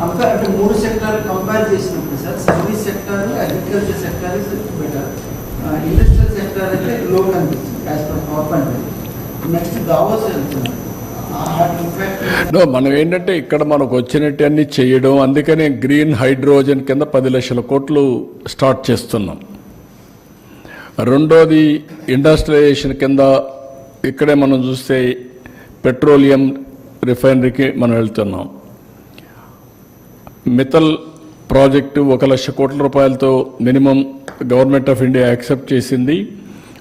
Compare అంటే మూడు sector compare చేసినప్పుడు sir service sector agriculture sector is better industrial sector అయితే లో కనిపిస్తుంది as per power point next Davos వెళ్తున్నాం. మనం ఏంటంటే ఇక్కడ మనకు వచ్చినట్టన్నీ చేయడం అందుకనే గ్రీన్ హైడ్రోజన్ కింద పది లక్షల కోట్లు స్టార్ట్ చేస్తున్నాం. రెండోది ఇండస్ట్రియలైజేషన్ కింద ఇక్కడే మనం చూస్తే పెట్రోలియం రిఫైనరీకి మనం వెళ్తున్నాం. మిథల్ ప్రాజెక్టు ఒక లక్ష కోట్ల రూపాయలతో minimum government of India accept చేసింది.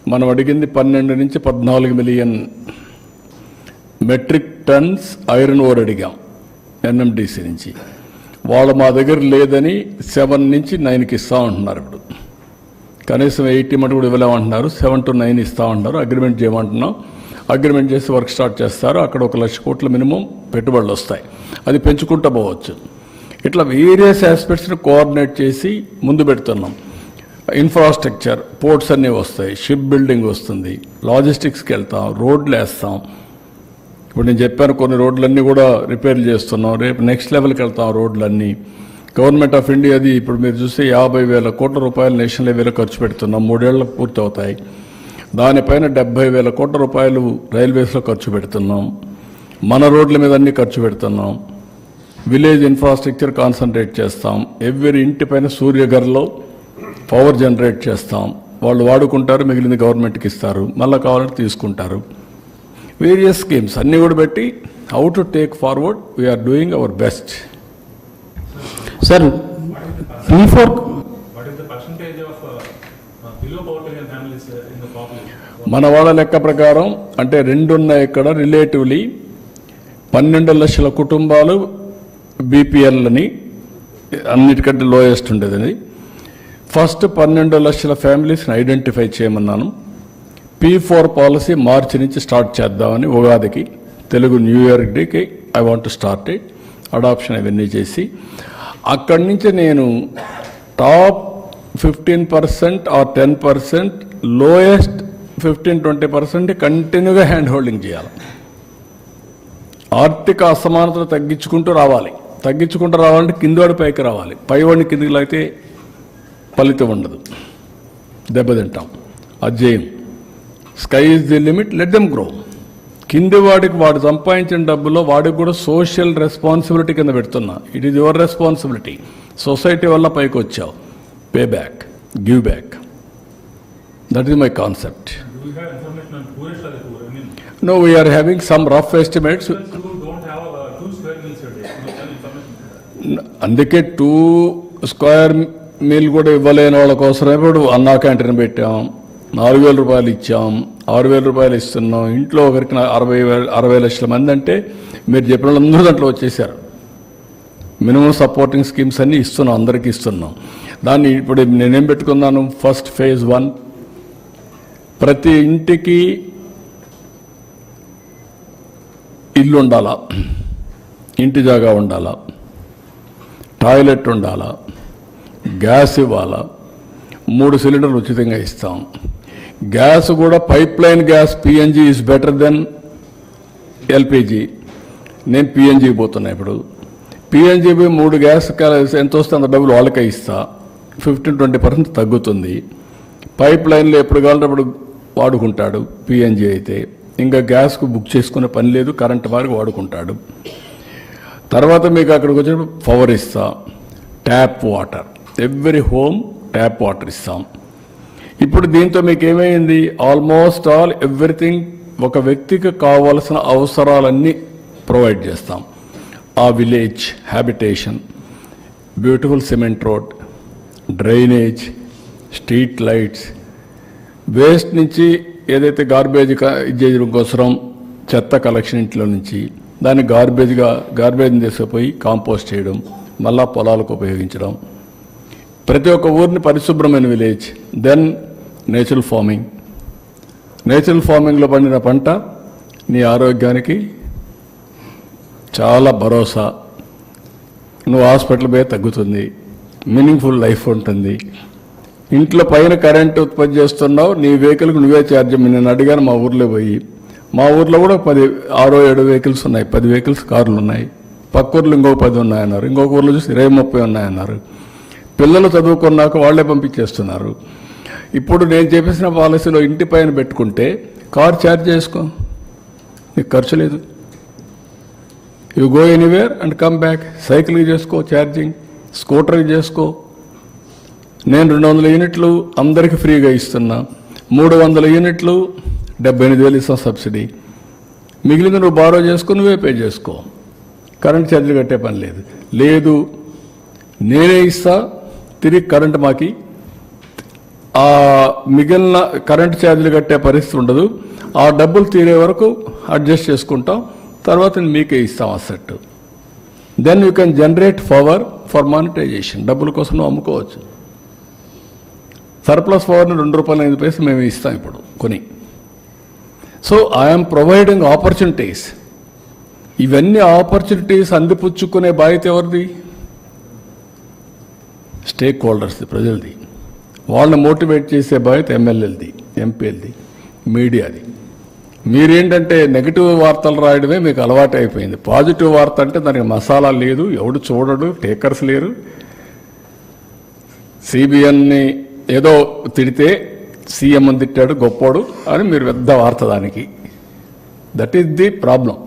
మనం అడిగింది పన్నెండు నుంచి పద్నాలుగు million metric tons iron ore అడిగాం ఎన్ఎండిసి నుంచి. వాళ్ళు మా దగ్గర లేదని సెవెన్ నుంచి నైన్కి ఇస్తా ఉంటున్నారు ఇప్పుడు. కనీసం ఎయిటీ మటు కూడా ఇవ్వలేమంటున్నారు. సెవెన్ టు నైన్ ఇస్తా ఉంటున్నారు అగ్రిమెంట్ చేయమంటున్నాం. అగ్రిమెంట్ చేసి వర్క్ స్టార్ట్ చేస్తారు. అక్కడ ఒక లక్ష కోట్ల మినిమం పెట్టుబడులు వస్తాయి. అది పెంచుకుంటూ పోవచ్చు. ఇట్లా వేరియస్ ఆస్పెక్ట్స్ని కోఆర్డినేట్ చేసి ముందు పెడుతున్నాం. ఇన్ఫ్రాస్ట్రక్చర్ పోర్ట్స్ అన్నీ వస్తాయి. షిప్ బిల్డింగ్ వస్తుంది. లాజిస్టిక్స్కి వెళ్తాం. రోడ్లు వేస్తాం. ఇప్పుడు నేను చెప్పాను కొన్ని రోడ్లన్నీ కూడా రిపేర్ చేస్తున్నాం. రేపు నెక్స్ట్ లెవెల్కి వెళ్తాం రోడ్లన్నీ. గవర్నమెంట్ ఆఫ్ ఇండియాది ఇప్పుడు మీరు చూస్తే యాభై వేల కోట్ల రూపాయలు నేషనల్ హైవేలో ఖర్చు పెడుతున్నాం. మూడేళ్ళకు పూర్తి అవుతాయి దానిపైన డెబ్బై వేల కోట్ల రూపాయలు రైల్వేస్లో ఖర్చు పెడుతున్నాం. మన రోడ్ల మీద అన్ని ఖర్చు పెడుతున్నాం. విలేజ్ ఇన్ఫ్రాస్ట్రక్చర్ కాన్సన్ట్రేట్ చేస్తాం. ఎవ్రీ ఇంటిపైన సూర్యగర్లో పవర్ జనరేట్ చేస్తాం. వాళ్ళు వాడుకుంటారు మిగిలింది గవర్నమెంట్కి ఇస్తారు. మళ్ళీ కావాలంటే తీసుకుంటారు. వేరియస్ స్కీమ్స్ అన్నీ కూడా పెట్టి how to take forward we are doing our best sir P four? మన వాళ్ళ లెక్క ప్రకారం అంటే రెండున్నాయి ఇక్కడ రిలేటివ్లీ పన్నెండు లక్షల కుటుంబాలు బీపీఎల్ని అన్నిటికంటే లోయెస్ట్ ఉండేది ఫస్ట్ పన్నెండు లక్షల ఫ్యామిలీస్ని ఐడెంటిఫై చేయమన్నాను. పీ ఫోర్ పాలసీ మార్చి నుంచి స్టార్ట్ చేద్దామని ఉగాదికి తెలుగు న్యూ ఇయర్ డేకి I want to start it. Adoption అవన్నీ చేసి అక్కడి నుంచి నేను top fifteen percent or ten percent lowest fifteen twenty percent కంటిన్యూగా హ్యాండ్ హోల్డింగ్ చేయాలి. ఆర్థిక అసమానతలు తగ్గించుకుంటూ రావాలి. తగ్గించుకుంటూ రావాలంటే కిందివాడి పైకి రావాలి. పైవాడిని కిందికి అయితే ఫలితం ఉండదు. దెబ్బతింటాం అజేయం sky is the limit let them grow. కింది వాడికి వాడు సంపాదించిన డబ్బులో వాడికి కూడా సోషల్ రెస్పాన్సిబిలిటీ కింద పెడుతున్నా. It is your responsibility society వల్ల పైకి వచ్చావు. Pay back give back that is my concept no we are having some rough estimates అందుకే టూ స్క్వేర్ మీల్ కూడా ఇవ్వలేని వాళ్ళ కోసమే ఇప్పుడు అన్నా క్యాంటీన్ పెట్టాం. నాలుగు వేల రూపాయలు ఇచ్చాం. ఆరు వేల రూపాయలు ఇస్తున్నాం. ఇంట్లో ఒకరికి అరవై వేల అరవై లక్షల మంది అంటే మీరు చెప్పిన వాళ్ళందరూ దాంట్లో వచ్చేసారు మినిమం సపోర్టింగ్ స్కీమ్స్ అన్నీ ఇస్తున్నాం. అందరికీ ఇస్తున్నాం. దాన్ని ఇప్పుడు నేనేం పెట్టుకున్నాను? ఫస్ట్ ఫేజ్ వన్ ప్రతి ఇంటికి ఇల్లు ఉండాలా? ఇంటి జాగా ఉండాలా? టాయిలెట్ ఉండాలా? గ్యాస్ ఇవ్వాలా? మూడు సిలిండర్లు ఉచితంగా ఇస్తాం. గ్యాస్ కూడా pipeline gas PNG is better then LPG నేను పిఎన్జి పోతున్నా ఇప్పుడు. పిఎన్జి మూడు గ్యాస్ ఎంత వస్తే అంత డబ్బులు వాళ్ళకే ఇస్తా. ఫిఫ్టీన్ ట్వంటీ పర్సెంట్ తగ్గుతుంది. పైప్ లైన్లో ఎప్పుడు కావాలంటే అప్పుడు వాడుకుంటాడు పిఎన్జి అయితే. ఇంకా గ్యాస్కు బుక్ చేసుకునే పని లేదు కరెంట్ వారికి వాడుకుంటాడు. తర్వాత మీకు అక్కడికి వచ్చినప్పుడు పవర్ ఇస్తాం. Tap water every home tap water ఇస్తాం. ఇప్పుడు దీంతో మీకు ఏమైంది? ఆల్మోస్ట్ ఆల్ ఎవ్రీథింగ్ ఒక వ్యక్తికి కావలసిన అవసరాలన్నీ ప్రొవైడ్ చేస్తాం. ఆ village habitation beautiful cement road drainage street lights waste నుంచి ఏదైతే గార్బేజ్ క- ఇది చేయడం చెత్త కలెక్షన్ ఇంట్లో నుంచి దాన్ని గార్బేజ్గా గార్బేజ్ని తీసుకుపోయి కాంపోస్ట్ చేయడం మళ్ళా పొలాలకు ఉపయోగించడం. ప్రతి ఒక్క ఊరిని పరిశుభ్రమైన village then natural farming natural ఫార్మింగ్లో పండిన పంట నీ ఆరోగ్యానికి చాలా భరోసా. నువ్వు హాస్పిటల్ పోయి తగ్గుతుంది. మీనింగ్ఫుల్ లైఫ్ ఉంటుంది. ఇంట్లో పైన కరెంట్ ఉత్పత్తి చేస్తున్నావు నీ వెహికల్కి నువ్వే ఛార్జ్ నేను అడిగాను మా ఊర్లో పోయి. మా ఊర్లో కూడా పది ఆరో ఏడు వెహికల్స్ ఉన్నాయి. పది వెహికల్స్ కార్లు ఉన్నాయి. పక్క ఊర్లో ఇంకో పది ఉన్నాయన్నారు. ఇంకొక ఊర్లో చూసి ఇరవై ముప్పై ఉన్నాయన్నారు. పిల్లలు చదువుకున్నాక వాళ్ళే పంపించేస్తున్నారు. ఇప్పుడు నేను చేపించిన పాలసీలో ఇంటి పైన పెట్టుకుంటే కార్ ఛార్జ్ చేసుకో. నీకు ఖర్చు లేదు. You go anywhere and come back సైకిల్కి చేసుకో ఛార్జింగ్ స్కూటర్కి చేసుకో. నేను రెండు వందల యూనిట్లు అందరికీ ఫ్రీగా ఇస్తున్నా. మూడు వందల యూనిట్లు డెబ్బై ఎనిమిది వేలు ఇస్తాం సబ్సిడీ. మిగిలింది నువ్వు బారో చేసుకుని నువ్వే పే చేసుకో. కరెంట్ ఛార్జీలు కట్టే పని లేదు. లేదు నేనే ఇస్తా తిరిగి కరెంట్ మాకి. ఆ మిగిలిన కరెంట్ ఛార్జీలు కట్టే పరిస్థితి ఉండదు. ఆ డబ్బులు తీరే వరకు అడ్జస్ట్ చేసుకుంటాం. తర్వాత మీకే ఇస్తాం asset then you can generate power for monetisation డబ్బుల కోసం నువ్వు అమ్ముకోవచ్చు. సర్ప్లస్ పవర్ని రెండు రూపాయల ఐదు పైసలు మేము ఇస్తాం ఇప్పుడు కొని. సో ఐఎమ్ ప్రొవైడింగ్ ఆపర్చునిటీస్ ఇవన్నీ ఆపర్చునిటీస్ అందిపుచ్చుకునే బాధ్యత ఎవరిది? స్టేక్ హోల్డర్స్ది ప్రజలది. వాళ్ళని మోటివేట్ చేసే బాధ్యత ఎమ్మెల్యేలది ఎంపీలది మీడియాది మీరేంటంటే నెగిటివ్ వార్తలు రాయడమే మీకు అలవాటు అయిపోయింది. పాజిటివ్ వార్త అంటే దానికి మసాలా లేదు ఎవడు చూడడు టేకర్స్ లేరు. సిబిఎన్ని ఏదో తిడితే సీఎం అని తిట్టాడు గొప్పోడు అని మీరు పెద్ద వార్త దానికి. That is the problem